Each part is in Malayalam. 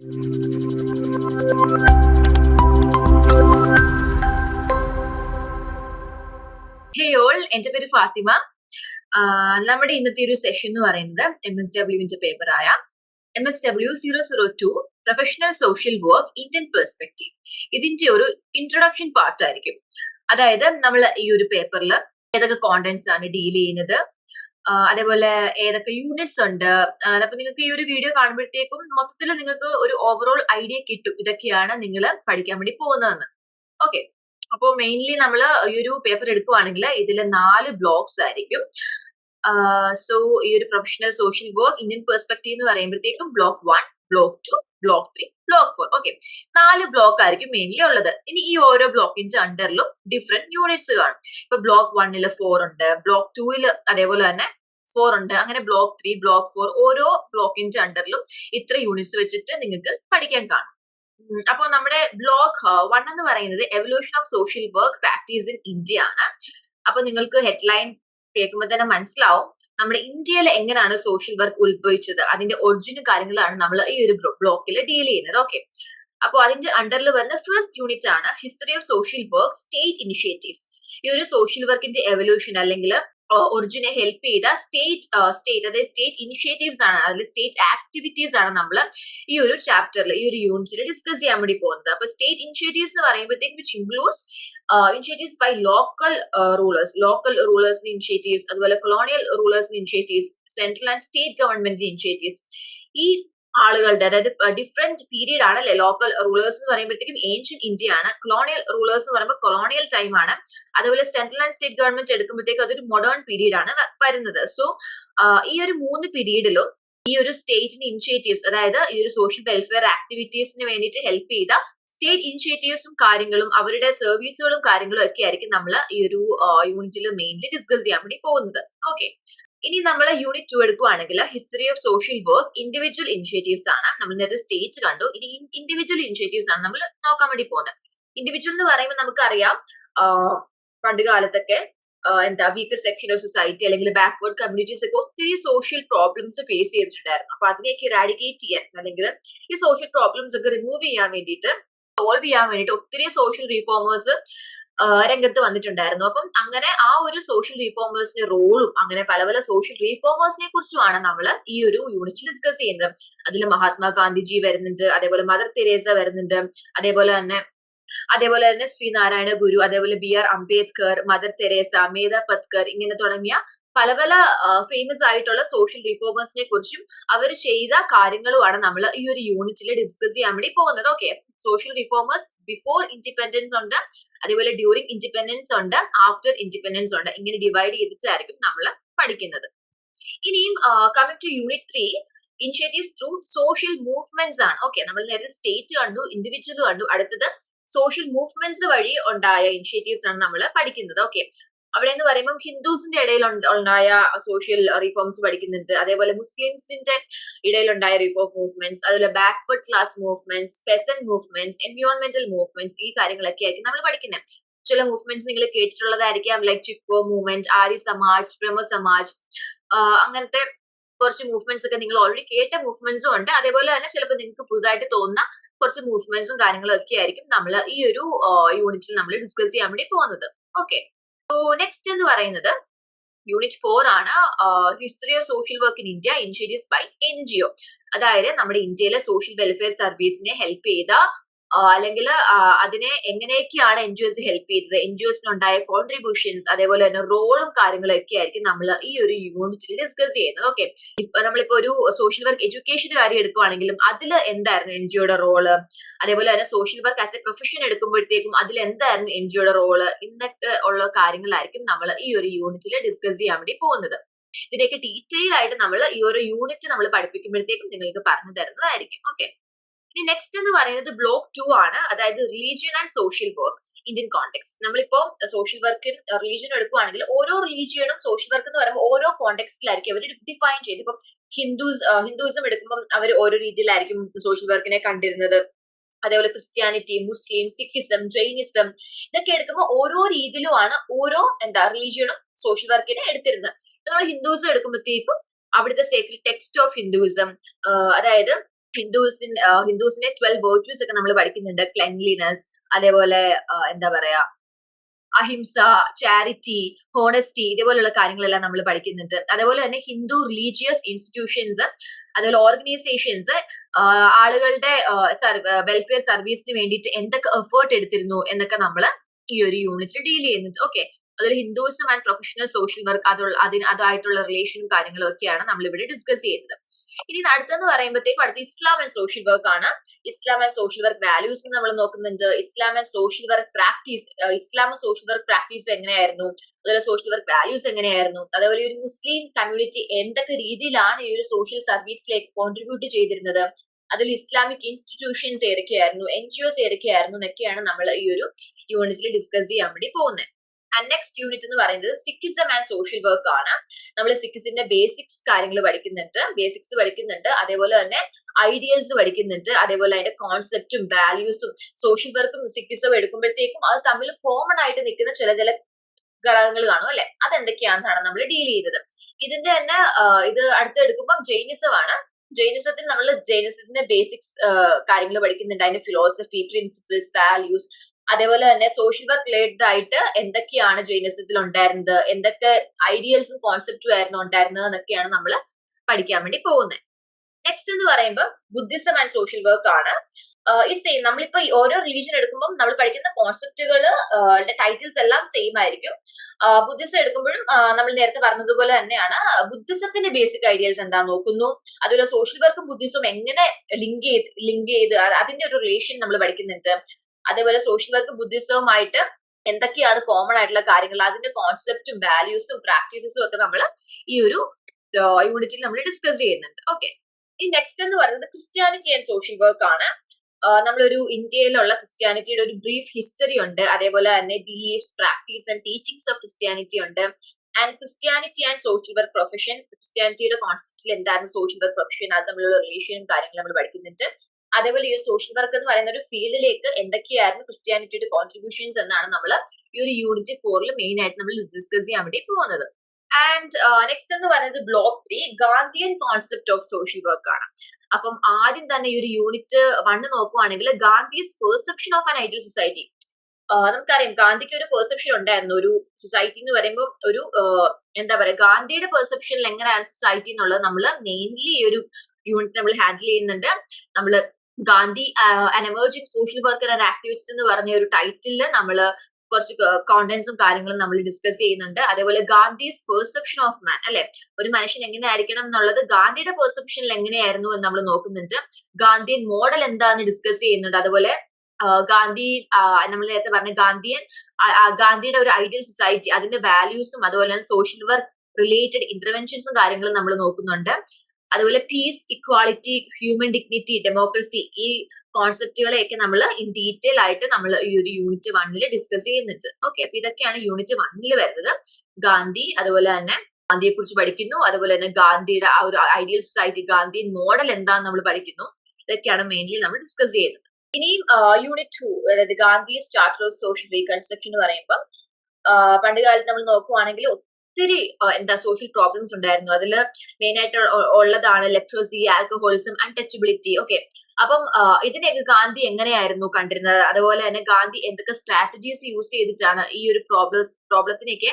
ഹേ ഓൾ എന്റെ പേര് ഫാത്തിമ. നമ്മുടെ ഇന്നത്തെ ഒരു സെഷൻ എന്ന് പറയുന്നത് എം എസ് ഡബ്ല്യുവിന്റെ പേപ്പറായ M S W zero zero two professional social work Indian perspective ഇതിന്റെ ഒരു ഇൻട്രൊഡക്ഷൻ പാർട്ട് ആയിരിക്കും. അതായത് നമ്മൾ ഈ ഒരു പേപ്പറിൽ ഏതൊക്കെ കോണ്ടന്റ്സ് ആണ് ഡീൽ ചെയ്യുന്നത് അതേപോലെ ഏതൊക്കെ യൂണിറ്റ്സ് ഉണ്ട്. അപ്പൊ നിങ്ങൾക്ക് ഈ ഒരു വീഡിയോ കാണുമ്പോഴത്തേക്കും മൊത്തത്തിൽ നിങ്ങൾക്ക് ഒരു ഓവറോൾ ഐഡിയ കിട്ടും. ഇതൊക്കെയാണ് നിങ്ങൾ പഠിക്കാൻ വേണ്ടി പോകുന്നതെന്ന്. ഓക്കെ അപ്പോൾ മെയിൻലി നമ്മൾ ഈ ഒരു പേപ്പർ എടുക്കുവാണെങ്കിൽ ഇതിൽ നാല് ബ്ലോക്സ് ആയിരിക്കും. സോ ഈ ഒരു professional social work Indian perspective എന്ന് പറയുമ്പോഴത്തേക്കും block one block two block three block four okay നാല് ബ്ലോക്ക് ആയിരിക്കും മെയിൻലി ഉള്ളത്. ഇനി ഈ ഓരോ ബ്ലോക്കിന്റെ അണ്ടറിലും ഡിഫറെന്റ് യൂണിറ്റ്സ് കാണും. ഇപ്പൊ ബ്ലോക്ക് വണ്ണിൽ ഫോർ ഉണ്ട് ബ്ലോക്ക് ടൂവിൽ അതേപോലെ തന്നെ ഫോർ ഉണ്ട്. അങ്ങനെ ബ്ലോക്ക് ത്രീ ബ്ലോക്ക് ഫോർ ഓരോ ബ്ലോക്കിന്റെ അണ്ടറിലും ഇത്ര യൂണിറ്റ്സ് വെച്ചിട്ട് നിങ്ങൾക്ക് പഠിക്കാൻ കാണും. അപ്പൊ നമ്മുടെ ബ്ലോക്ക് വൺ എന്ന് പറയുന്നത് evolution of social work practice in India ആണ്. അപ്പൊ നിങ്ങൾക്ക് ഹെഡ്ലൈൻ കേൾക്കുമ്പോൾ തന്നെ മനസ്സിലാവും. നമ്മുടെ ഇന്ത്യയിൽ എങ്ങനെയാണ് സോഷ്യൽ വർക്ക് ഉത്ഭവിച്ചത്? അതിന്റെ ഒറിജിനൽ കാര്യങ്ങളാണ് നമ്മൾ ഈ ഒരു ബ്ലോക്കിൽ ഡീൽ ചെയ്യുന്നത്. ഓക്കെ അപ്പോൾ അതിന്റെ അണ്ടറിൽ വരുന്ന ഫസ്റ്റ് യൂണിറ്റ് ആണ് history of social work state initiatives ഈ ഒരു സോഷ്യൽ വർക്കിന്റെ എവല്യൂഷൻ അല്ലെങ്കിൽ ഒറിജിനെ ഹെൽപ്പ് ചെയ്ത സ്റ്റേറ്റ് സ്റ്റേറ്റ് അതായത് സ്റ്റേറ്റ് ഇനിഷ്യേറ്റീവ്സ് ആണ് അതിൽ സ്റ്റേറ്റ് ആക്ടിവിറ്റീസ് ആണ് നമ്മൾ ഈ ഒരു ചാപ്റ്ററിൽ ഈ ഒരു യൂണിറ്റിൽ ഡിസ്കസ് ചെയ്യാൻ വേണ്ടി പോകുന്നത്. അപ്പൊ സ്റ്റേറ്റ് ഇനിഷ്യേറ്റീവ്സ് എന്ന് പറയുമ്പോഴത്തേക്കും which includes initiatives by local rulers local റൂളേഴ്സിന് initiatives അതുപോലെ കൊളോണിയൽ റൂളേഴ്സിന് ഇനിഷ്യേറ്റീവ്സ് സെൻട്രൽ ആൻഡ് സ്റ്റേറ്റ് ഗവൺമെന്റിന് ഇനിഷ്യേറ്റീവ്സ് ഈ ആളുകളുടെ അതായത് ഡിഫറെന്റ് പീരീഡ് ആണ് അല്ലെ ലോക്കൽ റൂളേഴ്സ് എന്ന് പറയുമ്പോഴത്തേക്കും ഏൻഷ്യൻ ഇന്ത്യ ആണ്. കൊളോണിയൽ റൂളേഴ്സ് എന്ന് പറയുമ്പോൾ കൊളോണിയൽ ടൈം ആണ്. അതുപോലെ സെൻട്രൽ ആൻഡ് സ്റ്റേറ്റ് ഗവൺമെന്റ് എടുക്കുമ്പോഴത്തേക്കും അതൊരു മോഡേൺ പീരീഡ് ആണ് വരുന്നത്. സോ ഈ ഒരു മൂന്ന് പീരീഡിലും ഈ ഒരു സ്റ്റേറ്റിന് ഇനിഷ്യേറ്റീവ്സ് അതായത് ഈ ഒരു സോഷ്യൽ വെൽഫെയർ ആക്ടിവിറ്റീസിന് വേണ്ടിയിട്ട് ഹെൽപ്പ് ചെയ്ത സ്റ്റേറ്റ് ഇനിഷ്യേറ്റീവ്സും കാര്യങ്ങളും അവരുടെ സർവീസുകളും കാര്യങ്ങളും ഒക്കെ ആയിരിക്കും നമ്മൾ ഈ ഒരു യൂണിറ്റിൽ മെയിൻലി ഡിസ്കസ് ചെയ്യാൻ വേണ്ടി പോകുന്നത്. ഓക്കെ ഇനി നമ്മൾ യൂണിറ്റ് ടു എടുക്കുവാണെങ്കിൽ history of social work individual initiatives ആണ്. നമ്മൾ നേരത്തെ സ്റ്റേറ്റ് കണ്ടു. ഇനി ഇൻഡിവിജ്വൽ ഇനിഷ്യേറ്റീവ്സ് ആണ് നമ്മൾ നോക്കാൻ വേണ്ടി പോകുന്നത്. ഇൻഡിവിജ്വൽ എന്ന് പറയുമ്പോൾ നമുക്കറിയാം പണ്ട് കാലത്തൊക്കെ എന്താ വീക്കർ സെക്ഷൻ ഓഫ് സൊസൈറ്റി അല്ലെങ്കിൽ ബാക്ക്വേർഡ് കമ്മ്യൂണിറ്റീസ് ഒക്കെ ഒത്തിരി സോഷ്യൽ പ്രോബ്ലംസ് ഫേസ് ചെയ്തിട്ടുണ്ടായിരുന്നു. അപ്പൊ അതിനെയൊക്കെ ഇറാഡിക്കേറ്റ് ചെയ്യാൻ അല്ലെങ്കിൽ ഈ സോഷ്യൽ പ്രോബ്ലംസ് ഒക്കെ റിമൂവ് ചെയ്യാൻ വേണ്ടിയിട്ട് സോൾവ് ചെയ്യാൻ വേണ്ടിയിട്ട് ഒത്തിരി സോഷ്യൽ റീഫോമേഴ്സ് രംഗത്ത് വന്നിട്ടുണ്ടായിരുന്നു. അപ്പം അങ്ങനെ ആ ഒരു സോഷ്യൽ റീഫോമേഴ്സിന്റെ റോളും അങ്ങനെ പല പല സോഷ്യൽ റീഫോമേഴ്സിനെ കുറിച്ചുമാണ് നമ്മൾ ഈ ഒരു യൂണിറ്റ് ഡിസ്കസ് ചെയ്യുന്നത്. അതിൽ മഹാത്മാഗാന്ധിജി വരുന്നുണ്ട് അതേപോലെ മദർ തെരേസ വരുന്നുണ്ട് അതേപോലെ തന്നെ അതേപോലെ തന്നെ ശ്രീനാരായണ ഗുരു അതേപോലെ B R Ambedkar Mother Teresa Medha Patkar ഇങ്ങനെ തുടങ്ങിയ പല പല ഫേമസ് ആയിട്ടുള്ള സോഷ്യൽ റിഫോമേഴ്സിനെ കുറിച്ചും അവർ ചെയ്ത കാര്യങ്ങളുമാണ് നമ്മൾ ഈ ഒരു യൂണിറ്റിൽ ഡിസ്കസ് ചെയ്യാൻ വേണ്ടി പോകുന്നത്. Okay social reformers before independence ഉണ്ട്. അതേപോലെ ഡ്യൂറിങ് ഇൻഡിപെൻഡൻസ് ഉണ്ട്. ആഫ്റ്റർ ഇൻഡിപെൻഡൻസ് ഉണ്ട്. ഇങ്ങനെ ഡിവൈഡ് ചെയ്തിട്ടായിരിക്കും നമ്മൾ പഠിക്കുന്നത്. ഇനിയും coming to unit three initiatives through social movements ആണ്. ഓക്കെ നമ്മൾ നേരത്തെ സ്റ്റേറ്റ് കണ്ടു ഇൻഡിവിജ്വൽ കണ്ടു. അടുത്തത് സോഷ്യൽ മൂവ്മെന്റ്സ് വഴി ഉണ്ടായ ഇനിഷ്യേറ്റീവ്സ് ആണ് നമ്മൾ പഠിക്കുന്നത്. ഓക്കെ അവിടെ എന്ന് പറയുമ്പോൾ ഹിന്ദുസിന്റെ ഇടയിൽ ഉണ്ടായ സോഷ്യൽ റിഫോംസ് പഠിക്കുന്നുണ്ട്. അതേപോലെ മുസ്ലിംസിന്റെ ഇടയിലുണ്ടായ റിഫോം മൂവ്മെന്റ്സ് അതുപോലെ backward class movements peasant movements എൻവയോൺമെന്റൽ movements ഈ കാര്യങ്ങളൊക്കെ ആയിരിക്കും നമ്മൾ പഠിക്കുന്നത് ചില മൂവ്മെന്റ്സ് നിങ്ങൾ കേട്ടിട്ടുള്ളതായിരിക്കാം ലൈക് ചിക്കോ മൂവ്മെന്റ് ആര്യ സമാജ് ബ്രഹ്മ സമാജ് അങ്ങനത്തെ കുറച്ച് മൂവ്മെന്റ്സ് ഒക്കെ നിങ്ങൾ ഓൾറെഡി കേട്ട മൂവ്മെന്റ്സും ഉണ്ട്. അതേപോലെ തന്നെ ചിലപ്പോൾ നിങ്ങൾക്ക് പുതുതായിട്ട് തോന്നുന്ന കുറച്ച് മൂവ്മെന്റ്സും കാര്യങ്ങളും ഒക്കെ ആയിരിക്കും നമ്മൾ ഈ ഒരു യൂണിറ്റിൽ നമ്മൾ ഡിസ്കസ് ചെയ്യാൻ വേണ്ടി പോകുന്നത്. ഓക്കെ നെക്സ്റ്റ് എന്ന് പറയുന്നത് യൂണിറ്റ് ഫോർ ആണ്. History of social work in India initiatives by N G O അതായത് നമ്മുടെ ഇന്ത്യയിലെ സോഷ്യൽ വെൽഫെയർ സർവീസിനെ ഹെൽപ്പ് ചെയ്ത അല്ലെങ്കിൽ അതിനെ എങ്ങനെയൊക്കെയാണ് എൻ ജി ഒസ് ഹെൽപ്പ് ചെയ്തത്? എൻ ജി ഒസിനുണ്ടായ കോൺട്രിബ്യൂഷൻസ് അതേപോലെ തന്നെ റോളും കാര്യങ്ങളും ഒക്കെ ആയിരിക്കും നമ്മൾ ഈ ഒരു യൂണിറ്റിൽ ഡിസ്കസ് ചെയ്യുന്നത്. ഓക്കെ ഇപ്പൊ നമ്മളിപ്പോ ഒരു സോഷ്യൽ വർക്ക് എഡ്യൂക്കേഷന്റെ കാര്യം എടുക്കുവാണെങ്കിലും അതിൽ എന്തായിരുന്നു എൻ ജിഒയുടെ റോൾ അതേപോലെ തന്നെ social work as a profession എടുക്കുമ്പോഴത്തേക്കും അതിൽ എന്തായിരുന്നു എൻ ജിഒയുടെ റോൾ ഇന്നൊക്കെ ഉള്ള കാര്യങ്ങളായിരിക്കും നമ്മൾ ഈ ഒരു യൂണിറ്റിൽ ഡിസ്കസ് ചെയ്യാൻ വേണ്ടി പോകുന്നത്. ഇതിന്റെയൊക്കെ ഡീറ്റെയിൽ ആയിട്ട് നമ്മൾ ഈ ഒരു യൂണിറ്റ് നമ്മൾ പഠിപ്പിക്കുമ്പോഴത്തേക്കും നിങ്ങൾക്ക് പറഞ്ഞു തരുന്നതായിരിക്കും. ഓക്കെ ഇനി നെക്സ്റ്റ് എന്ന് പറയുന്നത് ബ്ലോക്ക് ടു ആണ്. അതായത് religion and social work Indian context നമ്മളിപ്പോ സോഷ്യൽ വർക്കിൽ റിലീജിയൻ എടുക്കുവാണെങ്കിൽ ഓരോ റിലീജിയനും സോഷ്യൽ വർക്ക് എന്ന് പറയുമ്പോൾ ഓരോ കോണ്ടെക്സ്റ്റിലായിരിക്കും അവർ ഡിഫൈൻ ചെയ്ത് ഇപ്പം ഹിന്ദുസ് ഹിന്ദുയിസം എടുക്കുമ്പോൾ അവർ ഓരോ രീതിയിലായിരിക്കും സോഷ്യൽ വർക്കിനെ കണ്ടിരുന്നത്. അതേപോലെ ക്രിസ്ത്യാനിറ്റി മുസ്ലിം സിഖിസം ജൈനിസം ഇതൊക്കെ എടുക്കുമ്പോൾ ഓരോ രീതിയിലുമാണ് ഓരോ എന്താ റിലീജിയനും സോഷ്യൽ വർക്കിനെ എടുത്തിരുന്നത്. നമ്മൾ ഹിന്ദുയിസം എടുക്കുമ്പോഴത്തേക്കും അവിടുത്തെ സേക്രഡ് ടെക്സ്റ്റ് ഓഫ് ഹിന്ദുയിസം അതായത് ഹിന്ദുസിൻ ഹിന്ദുസിന്റെ ട്വൽവ് വേർച്യൂസ് ഒക്കെ നമ്മൾ പഠിക്കുന്നുണ്ട്. ക്ലെൻലിനെസ് അതേപോലെ എന്താ പറയാ അഹിംസ ചാരിറ്റി ഹോണസ്റ്റി ഇതേപോലുള്ള കാര്യങ്ങളെല്ലാം നമ്മൾ പഠിക്കുന്നുണ്ട്. അതേപോലെ തന്നെ ഹിന്ദു റിലീജിയസ് ഇൻസ്റ്റിറ്റ്യൂഷൻസ് അതുപോലെ ഓർഗനൈസേഷൻസ് ആളുകളുടെ വെൽഫെയർ സർവീസിന് വേണ്ടിയിട്ട് എന്തൊക്കെ എഫേർട്ട് എടുത്തിരുന്നു എന്നൊക്കെ നമ്മൾ ഈ ഒരു യൂണിറ്റ് ഡീൽ ചെയ്യുന്നുണ്ട്. ഓക്കെ അതൊരു Hinduism and professional social work അതുള്ള അതിന് അതായിട്ടുള്ള റിലേഷനും കാര്യങ്ങളും ഒക്കെയാണ് നമ്മൾ ഇവിടെ ഡിസ്കസ് ചെയ്യുന്നത്. ഇനി അടുത്തെന്ന് പറയുമ്പോഴത്തേക്കും അടുത്ത് ഇസ്ലാം ആൻഡ് സോഷ്യൽ വർക്ക് ആണ്. Islam and social work values നമ്മൾ നോക്കുന്നുണ്ട്. Islam and social work practice Islam social work practice എങ്ങനെയായിരുന്നു? അതുപോലെ സോഷ്യൽ വർക്ക് വാല്യൂസ് എങ്ങനെയായിരുന്നു? അതേപോലെ ഒരു മുസ്ലിം കമ്മ്യൂണിറ്റി എന്തൊക്കെ രീതിയിലാണ് ഈ ഒരു സോഷ്യൽ സർവീസിലേക്ക് കോൺട്രിബ്യൂട്ട് ചെയ്തിരുന്നത്? അതിൽ ഇസ്ലാമിക് ഇൻസ്റ്റിറ്റ്യൂഷൻസ് ഏതൊക്കെയായിരുന്നു? എൻ ജി ഒസ് ഏതൊക്കെയായിരുന്നു? എന്നൊക്കെയാണ് നമ്മൾ ഈ ഒരു യൂണിറ്റിൽ ഡിസ്കസ് ചെയ്യാൻ വേണ്ടി പോകുന്നത്. ആൻഡ് നെക്സ്റ്റ് യൂണിറ്റ് എന്ന് പറയുന്നത് സിക്കിസം ആൻഡ് സോഷ്യൽ വർക്ക് ആണ്. നമ്മൾ സിക്കിസിന്റെ ബേസിക്സ് കാര്യങ്ങൾ പഠിക്കുന്നുണ്ട്. ബേസിക്സ് പഠിക്കുന്നുണ്ട്. അതേപോലെ തന്നെ ഐഡിയൽസ് പഠിക്കുന്നുണ്ട്. അതേപോലെ അതിന്റെ കോൺസെപ്റ്റും വാല്യൂസും സോഷ്യൽ വർക്കും സിക്കിസും എടുക്കുമ്പോഴത്തേക്കും അത് തമ്മിൽ കോമൺ ആയിട്ട് നിൽക്കുന്ന ചില ചില ഘടകങ്ങൾ കാണും അല്ലെ? അതെന്തൊക്കെയാണെന്നാണ് നമ്മൾ ഡീൽ ചെയ്തത് ഇതിന്റെ തന്നെ ഇത് അടുത്ത് എടുക്കുമ്പോൾ അടുത്തെടുക്കുമ്പോൾ ജൈനിസമാണ് ജൈനിസത്തിൽ നമ്മൾ ജൈനിസത്തിന്റെ ബേസിക്സ് കാര്യങ്ങൾ പഠിക്കുന്നുണ്ട്. അതിന്റെ ഫിലോസഫി പ്രിൻസിപ്പിൾസ് വാല്യൂസ് അതേപോലെ തന്നെ സോഷ്യൽ വർക്ക് റിലേറ്റഡ് ആയിട്ട് എന്തൊക്കെയാണ് ജൈനസത്തിൽ ഉണ്ടായിരുന്നത്? എന്തൊക്കെ ഐഡിയൽസും കോൺസെപ്റ്റും ആയിരുന്നു ഉണ്ടായിരുന്നത് എന്നൊക്കെയാണ് നമ്മൾ പഠിക്കാൻ വേണ്ടി പോകുന്നത് നെക്സ്റ്റ് എന്ന് പറയുമ്പോൾ ബുദ്ധിസം ആൻഡ് സോഷ്യൽ വർക്ക് ആണ്. ഈ സെയിം നമ്മളിപ്പോ ഓരോ റിലീജിയൻ എടുക്കുമ്പോൾ നമ്മൾ പഠിക്കുന്ന കോൺസെപ്റ്റുകൾ ടൈറ്റിൽസ് എല്ലാം സെയിം ആയിരിക്കും. ബുദ്ധിസം എടുക്കുമ്പോഴും നമ്മൾ നേരത്തെ പറഞ്ഞതുപോലെ തന്നെയാണ് ബുദ്ധിസത്തിന്റെ ബേസിക് ഐഡിയൽസ് എന്താ നോക്കുന്നു? അതുപോലെ സോഷ്യൽ വർക്കും ബുദ്ധിസവും എങ്ങനെ ലിങ്ക് ചെയ്ത് ലിങ്ക് ചെയ്ത് അത് അതിന്റെ ഒരു റിലേഷൻ നമ്മൾ പഠിക്കുന്നുണ്ട്. അതേപോലെ സോഷ്യൽ വർക്ക് ബുദ്ധിസവുമായിട്ട് എന്തൊക്കെയാണ് കോമൺ ആയിട്ടുള്ള കാര്യങ്ങൾ അതിന്റെ കോൺസെപ്റ്റും വാല്യൂസും പ്രാക്ടീസസും ഒക്കെ നമ്മൾ ഈ ഒരു യൂണിറ്റിൽ നമ്മൾ ഡിസ്കസ് ചെയ്യുന്നുണ്ട്. ഓക്കെ ഈ നെക്സ്റ്റ് എന്ന് പറയുന്നത് ക്രിസ്ത്യാനിറ്റി ആൻഡ് സോഷ്യൽ വർക്ക് ആണ്. നമ്മളൊരു ഇന്ത്യയിലുള്ള ക്രിസ്ത്യാനിറ്റിയുടെ ഒരു ബ്രീഫ് ഹിസ്റ്ററി ഉണ്ട്. അതേപോലെ തന്നെ beliefs practice and teachings of Christianity ഉണ്ട്. And Christianity and social work profession ക്രിസ്ത്യാനിറ്റിയുടെ കോൺസെപ്റ്റിൽ എന്തായിരുന്നു സോഷ്യൽ വർക്ക് പ്രൊഫഷൻ അത് തമ്മിലുള്ള റിലേഷനും കാര്യങ്ങളും നമ്മൾ പഠിക്കുന്നുണ്ട്. അതേപോലെ ഈ സോഷ്യൽ വർക്ക് എന്ന് പറയുന്ന ഒരു ഫീൽഡിലേക്ക് എന്തൊക്കെയായിരുന്നു ക്രിസ്ത്യാനിറ്റിയുടെ കോൺട്രിബ്യൂഷൻസ് എന്നാണ് നമ്മൾ ഈ ഒരു യൂണിറ്റ് ഫോറിൽ മെയിൻ ആയിട്ട് നമ്മൾ ഡിസ്കസ് ചെയ്യാൻ വേണ്ടി പോകുന്നത്. ആൻഡ് നെക്സ്റ്റ് എന്ന് പറയുന്നത് block three Gandhian concept of social work ആണ്. അപ്പം ആദ്യം തന്നെ ഈ ഒരു യൂണിറ്റ് വണ്ണ് നോക്കുവാണെങ്കിൽ Gandhi's perception of an ideal society നമുക്കറിയാം ഗാന്ധിക്ക് ഒരു പെർസെപ്ഷൻ ഉണ്ടായിരുന്നു. ഒരു സൊസൈറ്റി എന്ന് പറയുമ്പോൾ ഒരു എന്താ പറയുക ഗാന്ധിയുടെ പെർസെപ്ഷനിൽ എങ്ങനെയാണ് സൊസൈറ്റി എന്നുള്ളത് നമ്മൾ മെയിൻലി ഈ ഒരു യൂണിറ്റ് നമ്മൾ ഹാൻഡിൽ ചെയ്യുന്നുണ്ട്. നമ്മൾ Gandhi an emerging social worker and activist എന്ന് പറഞ്ഞ ഒരു ടൈറ്റിലിൽ നമ്മൾ കുറച്ച് കോണ്ടന്റ്സും കാര്യങ്ങളും നമ്മൾ ഡിസ്കസ് ചെയ്യുന്നുണ്ട്. അതേപോലെ ഗാന്ധിസ് പെർസെപ്ഷൻ ഓഫ് മാൻ അല്ലെ? ഒരു മനുഷ്യൻ എങ്ങനെ ആയിരിക്കണം എന്നുള്ളത് ഗാന്ധിയുടെ പെർസെപ്ഷനിൽ എങ്ങനെയായിരുന്നു എന്ന് നമ്മൾ നോക്കുന്നുണ്ട്. ഗാന്ധിയൻ മോഡൽ എന്താന്ന് ഡിസ്കസ് ചെയ്യുന്നുണ്ട്. അതുപോലെ ഗാന്ധി നമ്മൾ നേരത്തെ പറഞ്ഞ ഗാന്ധിയൻ ഗാന്ധിയുടെ ഒരു ഐഡിയൽ സൊസൈറ്റി അതിന്റെ വാല്യൂസും അതുപോലെ തന്നെ സോഷ്യൽ വർക്ക് റിലേറ്റഡ് ഇന്റർവെൻഷൻസും കാര്യങ്ങളും നമ്മൾ നോക്കുന്നുണ്ട്. അതുപോലെ peace equality human dignity democracy ഈ കോൺസെപ്റ്റുകളെയൊക്കെ നമ്മൾ ഇൻ ഡീറ്റെയിൽ ആയിട്ട് നമ്മൾ ഈ ഒരു യൂണിറ്റ് വണ്ണിൽ ഡിസ്കസ് ചെയ്യുന്നുണ്ട്. ഓക്കെ അപ്പൊ ഇതൊക്കെയാണ് യൂണിറ്റ് വണ്ണിൽ വരുന്നത്. ഗാന്ധി അതുപോലെ തന്നെ ഗാന്ധിയെ കുറിച്ച് പഠിക്കുന്നു. അതുപോലെ തന്നെ ഗാന്ധിയുടെ ആ ഒരു ഐഡിയൽ സൊസൈറ്റി ഗാന്ധി മോഡൽ എന്താന്ന് നമ്മൾ പഠിക്കുന്നു. ഇതൊക്കെയാണ് മെയിൻലി നമ്മൾ ഡിസ്കസ് ചെയ്യുന്നത്. ഇനിയും യൂണിറ്റ് ടു അതായത് Gandhi starter of social reconstruction എന്ന് പറയുമ്പോൾ പണ്ട് കാലത്ത് നമ്മൾ നോക്കുവാണെങ്കിൽ ഒത്തിരി എന്താ സോഷ്യൽ പ്രോബ്ലംസ് ഉണ്ടായിരുന്നു. അതിൽ മെയിൻ ആയിട്ട് ഉള്ളതാണ് ലെപ്രോസി ആൽക്കഹോളിസം അൺടച്ചബിലിറ്റി ഓക്കെ അപ്പം ഇതിനെയൊക്കെ ഗാന്ധി എങ്ങനെയായിരുന്നു കണ്ടിരുന്നത്? അതുപോലെ തന്നെ ഗാന്ധി എന്തൊക്കെ സ്ട്രാറ്റജീസ് യൂസ് ചെയ്തിട്ടാണ് ഈ ഒരു പ്രോബ്ലം പ്രോബ്ലത്തിനെയൊക്കെ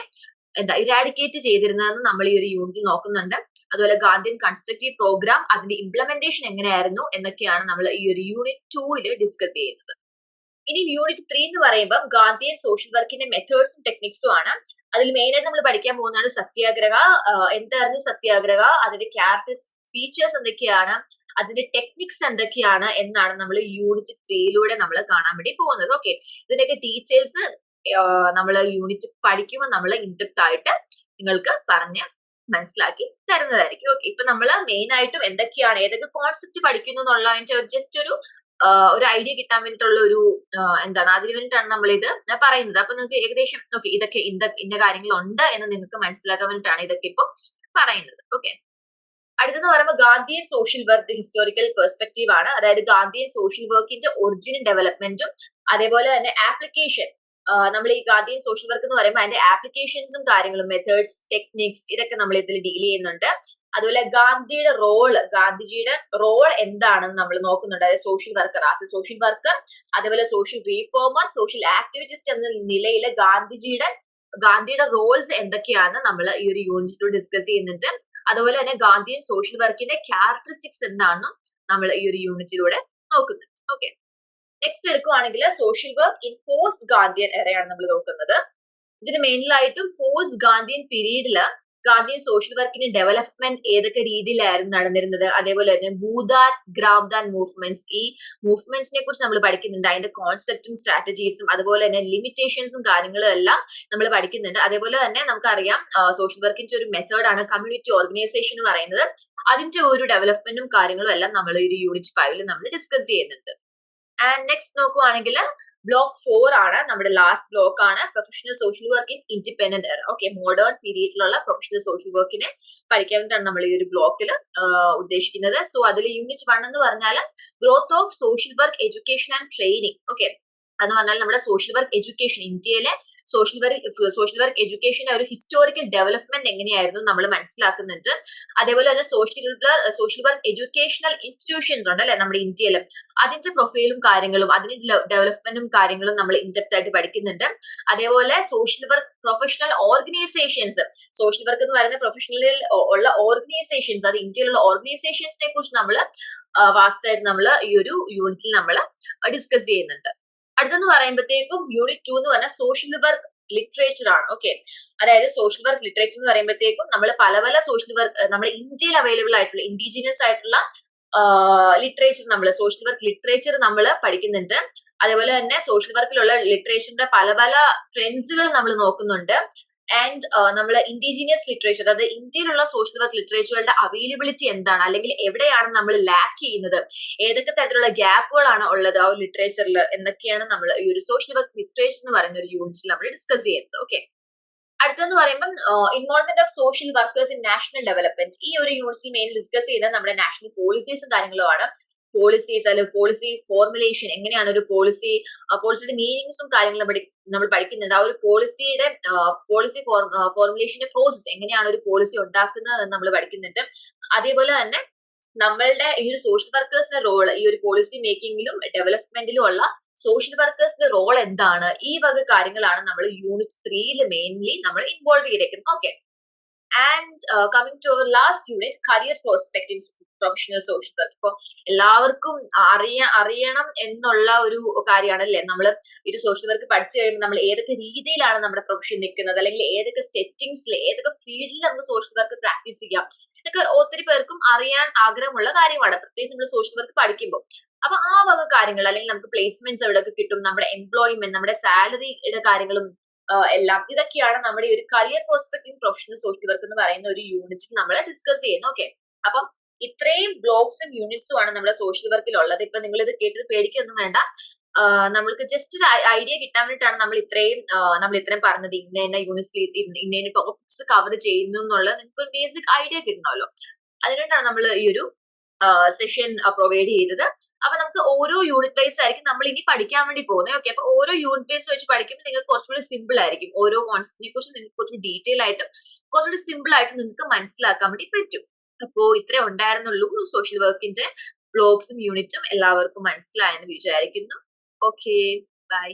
എന്താ ഇറാഡിക്കേറ്റ് ചെയ്തിരുന്നതെന്ന് നമ്മൾ ഈ ഒരു യൂണിറ്റിൽ നോക്കുന്നുണ്ട്. അതുപോലെ ഗാന്ധിയൻ കൺസ്ട്രക്റ്റീവ് പ്രോഗ്രാം അതിന്റെ ഇംപ്ലിമെന്റേഷൻ എങ്ങനെയായിരുന്നു എന്നൊക്കെയാണ് നമ്മൾ ഈ ഒരു യൂണിറ്റ് ടൂയിൽ ഡിസ്കസ് ചെയ്യുന്നത്. ഇനി യൂണിറ്റ് ത്രീ എന്ന് പറയുമ്പോൾ ഗാന്ധിയൻ സോഷ്യൽ വർക്കിന്റെ മെത്തേഡ്സും ടെക്നിക്സും ആണ്. അതിൽ മെയിൻ ആയിട്ട് നമ്മൾ പഠിക്കാൻ പോകുന്നതാണ് സത്യാഗ്രഹ എന്തായിരുന്നു സത്യാഗ്രഹ അതിന്റെ ക്യാരക്ടേഴ്സ് ഫീച്ചേഴ്സ് എന്തൊക്കെയാണ് അതിന്റെ ടെക്നിക്സ് എന്തൊക്കെയാണ് എന്നാണ് നമ്മൾ യൂണിറ്റ് ത്രീയിലൂടെ നമ്മൾ കാണാൻ വേണ്ടി പോകുന്നത്. ഓക്കെ ഇതിന്റെയൊക്കെ ടീച്ചേഴ്സ് നമ്മൾ യൂണിറ്റ് പഠിക്കുമ്പോൾ നമ്മൾ ഇൻഡെപ്റ്റ് ആയിട്ട് നിങ്ങൾക്ക് പറഞ്ഞ് മനസ്സിലാക്കി തരുന്നതായിരിക്കും. ഓക്കെ ഇപ്പൊ നമ്മൾ മെയിൻ ആയിട്ടും എന്തൊക്കെയാണ് ഏതൊക്കെ കോൺസെപ്റ്റ് പഠിക്കുന്നു എന്നുള്ളതിന്റെ ജസ്റ്റ് ഒരു ഒരു ഐഡിയ കിട്ടാൻ വേണ്ടിയിട്ടുള്ള ഒരു എന്താണ് അതിന് വേണ്ടിയിട്ടാണ് നമ്മൾ ഇത് പറയുന്നത്. അപ്പൊ നിങ്ങൾക്ക് ഏകദേശം ഓക്കെ ഇതൊക്കെ ഇന്ന ഇന്ന കാര്യങ്ങളുണ്ട് എന്ന് നിങ്ങൾക്ക് മനസ്സിലാക്കാൻ വേണ്ടിയിട്ടാണ് ഇതൊക്കെ ഇപ്പൊ പറയുന്നത്. ഓക്കെ അടുത്തെന്ന് പറയുമ്പോൾ Gandhian social work historical perspective ആണ്. അതായത് ഗാന്ധിയൻ സോഷ്യൽ വർക്കിന്റെ ഒറിജിനൽ ഡെവലപ്മെന്റും അതേപോലെ തന്നെ ആപ്ലിക്കേഷൻ നമ്മൾ ഈ ഗാന്ധിയൻ സോഷ്യൽ വർക്ക് എന്ന് പറയുമ്പോൾ അതിന്റെ ആപ്ലിക്കേഷൻസും കാര്യങ്ങളും മെത്തേഡ്സ് ടെക്നിക്സ് ഇതൊക്കെ നമ്മൾ ഇതിൽ ഡീൽ ചെയ്യുന്നുണ്ട്. അതുപോലെ ഗാന്ധിയുടെ റോൾ ഗാന്ധിജിയുടെ റോൾ എന്താണെന്ന് നമ്മൾ നോക്കുന്നുണ്ട്. അതായത് social worker as a social worker അതേപോലെ സോഷ്യൽ റീഫോമർ സോഷ്യൽ ആക്ടിവിറ്റിസ്റ്റ് എന്ന നിലയിൽ ഗാന്ധിജിയുടെ ഗാന്ധിയുടെ റോൾസ് എന്തൊക്കെയാണ് നമ്മൾ ഈ ഒരു യൂണിറ്റിലൂടെ ഡിസ്കസ് ചെയ്യുന്നുണ്ട്. അതുപോലെ തന്നെ ഗാന്ധിയൻ സോഷ്യൽ വർക്കിന്റെ ക്യാരക്ടറിസ്റ്റിക്സ് എന്താണെന്നും നമ്മൾ ഈ ഒരു യൂണിറ്റിലൂടെ നോക്കുന്നത് ഓക്കെ നെക്സ്റ്റ് എടുക്കുവാണെങ്കിൽ social work in post Gandhian എറയാണ് നമ്മൾ നോക്കുന്നത്. ഇതിന് മെയിനിലായിട്ടും പോസ്റ്റ് ഗാന്ധിയൻ പീരീഡിൽ ഗാന്ധിയൻ സോഷ്യൽ വർക്കിന്റെ ഡെവലപ്മെന്റ് ഏതൊക്കെ രീതിയിലായിരുന്നു നടന്നിരുന്നത്? അതേപോലെ തന്നെ ഭൂദാൻ ഗ്രാംദാൻ മൂവ്മെന്റ്സ് ഈ മൂവ്മെന്റ്സിനെ കുറിച്ച് നമ്മൾ പഠിക്കുന്നുണ്ട്. അതിന്റെ കോൺസെപ്റ്റും സ്ട്രാറ്റജീസും അതുപോലെ തന്നെ ലിമിറ്റേഷൻസും കാര്യങ്ങളും എല്ലാം നമ്മൾ പഠിക്കുന്നുണ്ട്. അതേപോലെ തന്നെ നമുക്കറിയാം സോഷ്യൽ വർക്കിന്റെ ഒരു മെത്തേഡാണ് കമ്മ്യൂണിറ്റി ഓർഗനൈസേഷൻ എന്ന് പറയുന്നത്. അതിന്റെ ഒരു ഡെവലപ്മെന്റും കാര്യങ്ങളും എല്ലാം നമ്മൾ ഒരു യൂണിറ്റ് ഫൈവിൽ നമ്മൾ ഡിസ്കസ് ചെയ്യുന്നുണ്ട്. ആൻഡ് നെക്സ്റ്റ് നോക്കുവാണെങ്കിൽ ബ്ലോക്ക് ഫോർ ആണ് നമ്മുടെ ലാസ്റ്റ് ബ്ലോക്ക് ആണ്. Professional social work in independent era okay modern പീരീഡിലുള്ള professional social വർക്കിനെ പഠിക്കാൻ നമ്മൾ ഈ ഒരു ബ്ലോക്കിൽ ഉദ്ദേശിക്കുന്നത്. സോ അതിൽ യൂണിറ്റ് വൺ എന്ന് പറഞ്ഞാൽ growth of social work education and training okay എന്ന് പറഞ്ഞാൽ നമ്മുടെ സോഷ്യൽ വർക്ക് എഡ്യൂക്കേഷൻ ഇന്ത്യയിലെ സോഷ്യൽ വർക്ക് സോഷ്യൽ വർക്ക് എഡ്യൂക്കേഷന്റെ ഒരു ഹിസ്റ്റോറിക്കൽ ഡെവലപ്മെന്റ് എങ്ങനെയായിരുന്നു നമ്മൾ മനസ്സിലാക്കുന്നുണ്ട്. അതേപോലെ തന്നെ social social work educational institutions ഉണ്ട് അല്ലെ നമ്മുടെ ഇന്ത്യയിൽ അതിന്റെ പ്രൊഫൈലും കാര്യങ്ങളും അതിന്റെ ഡെവലപ്മെന്റും കാര്യങ്ങളും നമ്മൾ ഇൻഡെപ്റ്റ് ആയിട്ട് പഠിക്കുന്നുണ്ട്. അതേപോലെ social work professional organizations social work എന്ന് പറയുന്ന പ്രൊഫഷണലിൽ ഉള്ള ഓർഗനൈസേഷൻസ് അത് ഇന്ത്യയിലുള്ള ഓർഗനൈസേഷൻസിനെ കുറിച്ച് നമ്മൾ വാസ്റ്റായിട്ട് നമ്മൾ ഈ ഒരു യൂണിറ്റിൽ നമ്മൾ ഡിസ്കസ് ചെയ്യുന്നുണ്ട്. അടുത്തെന്ന് പറയുമ്പോഴത്തേക്കും യൂണിറ്റ് ടു എന്ന് പറഞ്ഞാൽ സോഷ്യൽ വർക്ക് ലിറ്ററേച്ചർ ആണ് ഓക്കെ അതായത് സോഷ്യൽ വർക്ക് ലിറ്ററേച്ചർ എന്ന് പറയുമ്പോഴത്തേക്കും നമ്മൾ പല പല സോഷ്യൽ വർക്ക് നമ്മുടെ ഇന്ത്യയിൽ അവൈലബിൾ ആയിട്ടുള്ള ഇൻഡിജിനിയസ് ആയിട്ടുള്ള ലിറ്ററേച്ചർ നമ്മൾ സോഷ്യൽ വർക്ക് ലിറ്ററേച്ചർ നമ്മൾ പഠിക്കുന്നുണ്ട്. അതേപോലെ തന്നെ സോഷ്യൽ വർക്കിലുള്ള ലിറ്ററേച്ചറിന്റെ പല പല ട്രെൻഡ്സുകൾ നമ്മൾ നോക്കുന്നുണ്ട്. ആൻഡ് നമ്മൾ ഇൻഡിജീനിയസ് ലിറ്ററേച്ചർ അതായത് ഇന്ത്യയിലുള്ള സോഷ്യൽ വർക്ക് ലിറ്ററേച്ചറുകളുടെ അവൈലബിലിറ്റി എന്താണ്? അല്ലെങ്കിൽ എവിടെയാണ് നമ്മൾ ലാക്ക് ചെയ്യുന്നത്? ഏതൊക്കെ തരത്തിലുള്ള ഗ്യാപ്പുകളാണ് ഉള്ളത് ആ ലിറ്ററേച്ചറിൽ എന്നൊക്കെയാണ് നമ്മൾ ഈ ഒരു സോഷ്യൽ വർക്ക് ലിറ്ററേച്ചർ എന്ന് പറയുന്ന ഒരു യൂണിറ്റിൽ നമ്മൾ ഡിസ്കസ് ചെയ്യുന്നത്. ഓക്കെ അടുത്തെന്ന് പറയുമ്പോൾ involvement of social workers in national development ഈ ഒരു യൂണിറ്റിൽ മെയിൻ ഡിസ്കസ് ചെയ്യുന്നത് നമ്മുടെ നാഷണൽ പോളിസീസും കാര്യങ്ങളുമാണ്. പോളിസീസ് അല്ലെങ്കിൽ പോളിസി ഫോർമുലേഷൻ എങ്ങനെയാണ് ഒരു പോളിസി പോളിസിയുടെ മീനിങ്സും കാര്യങ്ങളും നമ്മൾ പഠിക്കുന്നുണ്ട് ആ ഒരു പോളിസിയുടെ പോളിസി ഫോർമുലേഷന്റെ പ്രോസസ് എങ്ങനെയാണ് ഒരു പോളിസി ഉണ്ടാക്കുന്നത് എന്ന് നമ്മൾ പഠിക്കുന്നുണ്ട്. അതേപോലെ തന്നെ നമ്മളുടെ ഈ ഒരു സോഷ്യൽ വർക്കേഴ്സിന്റെ റോൾ ഈ ഒരു പോളിസി മേക്കിങ്ങിലും ഡെവലപ്മെന്റിലും ഉള്ള സോഷ്യൽ വർക്കേഴ്സിന്റെ റോൾ എന്താണ്? ഈ വക കാര്യങ്ങളാണ് നമ്മൾ യൂണിറ്റ് ത്രീയിൽ മെയിൻലി നമ്മൾ ഇൻവോൾവ് ചെയ്തേക്കുന്നത്. Okay and coming to our last unit career prospecting professional social work ഇപ്പൊ എല്ലാവർക്കും അറിയ അറിയണം എന്നുള്ള ഒരു കാര്യമാണല്ലേ? നമ്മൾ ഒരു സോഷ്യൽ വർക്ക് പഠിച്ചു കഴിയുമ്പോൾ നമ്മൾ ഏതൊക്കെ രീതിയിലാണ് നമ്മുടെ പ്രൊഫഷൻ നിൽക്കുന്നത്? അല്ലെങ്കിൽ ഏതൊക്കെ സെറ്റിംഗ്സിൽ ഏതൊക്കെ ഫീൽഡിൽ നമുക്ക് സോഷ്യൽ വർക്ക് പ്രാക്ടീസ് ചെയ്യാം? ഇതൊക്കെ ഒത്തിരി പേർക്കും അറിയാൻ ആഗ്രഹമുള്ള കാര്യമാണ്. പ്രത്യേകിച്ച് നമ്മൾ സോഷ്യൽ വർക്ക് പഠിക്കുമ്പോൾ അപ്പൊ ആ വക കാര്യങ്ങൾ അല്ലെങ്കിൽ നമുക്ക് പ്ലേസ്മെന്റ്സ് എവിടെയൊക്കെ കിട്ടും? നമ്മുടെ എംപ്ലോയ്മെന്റ് നമ്മുടെ സാലറിയുടെ കാര്യങ്ങളും എല്ലാം. ഇതൊക്കെയാണ് നമ്മുടെ ഒരു career perspective professional social work എന്ന് പറയുന്ന ഒരു യൂണിറ്റ് നമ്മൾ ഡിസ്കസ് ചെയ്യുന്നത്. ഓക്കെ അപ്പം ഇത്രയും ബ്ലോക്സും യൂണിറ്റ്സും ആണ് നമ്മുടെ സോഷ്യൽ വർക്കിൽ ഉള്ളത്. ഇപ്പൊ നിങ്ങൾ ഇത് കേട്ടത് പേടിക്കൊന്നും വേണ്ട. നമ്മൾക്ക് ജസ്റ്റ് ഒരു ഐഡിയ കിട്ടാൻ വേണ്ടിയിട്ടാണ് നമ്മൾ ഇത്രയും നമ്മൾ ഇത്രയും പറഞ്ഞത്. ഇന്ന ഇന്ന യൂണിറ്റ്സിൽ ഇന്ന ഇന്ന ടോപ്പിക്സ് കവർ ചെയ്യുന്നു എന്നുള്ളത് നിങ്ങൾക്ക് ഒരു ബേസിക് ഐഡിയ കിട്ടണമല്ലോ. അതിനുവേണ്ടിയാണ് നമ്മൾ ഈ ഒരു സെഷൻ പ്രൊവൈഡ് ചെയ്തത്. അപ്പൊ നമുക്ക് ഓരോ യൂണിറ്റ് വൈസ് ആയിരിക്കും നമ്മൾ ഇനി പഠിക്കാൻ വേണ്ടി പോകുന്നത് ഓക്കെ അപ്പൊ ഓരോ യൂണിറ്റ് വൈസ് വെച്ച് പഠിക്കുമ്പോൾ നിങ്ങൾക്ക് കുറച്ചുകൂടി സിമ്പിൾ ആയിരിക്കും. ഓരോ കോൺസെപ്റ്റിനെ കുറിച്ച് നിങ്ങൾക്ക് കുറച്ച് ഡീറ്റെയിൽ ആയിട്ടും കുറച്ചുകൂടി സിമ്പിൾ ആയിട്ട് നിങ്ങൾക്ക് മനസ്സിലാക്കാൻ വേണ്ടി പറ്റും. അപ്പോ ഇത്രേ ഉണ്ടായിരുന്നുള്ളൂ സോഷ്യൽ വർക്കിന്റെ ബ്ലോഗ്സും യൂണിറ്റും എല്ലാവർക്കും മനസ്സിലായെന്ന് വിചാരിക്കുന്നു. Okay bye